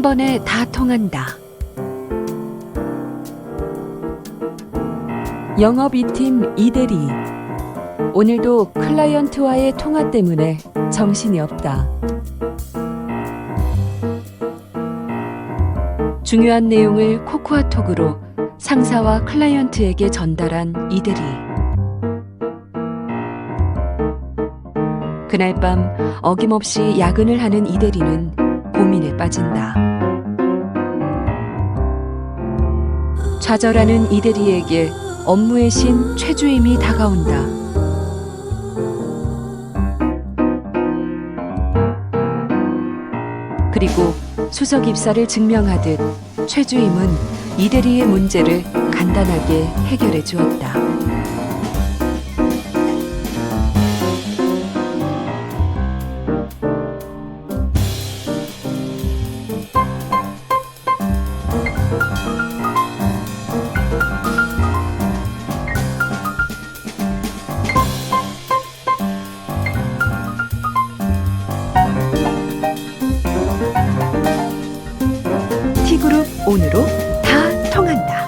한 번에 다 통한다. 영업 2팀 이대리. 오늘도 클라이언트와의 통화 때문에 정신이 없다. 중요한 내용을 코코아톡으로 상사와 클라이언트에게 전달한 이대리. 그날 밤 어김없이 야근을 하는 이대리는 고민에 빠진다. 좌절하는 이대리에게 업무의 신 최주임이 다가온다. 그리고 수석 입사를 증명하듯 최주임은 이대리의 문제를 간단하게 해결해 주었다. 오늘로 다 통한다.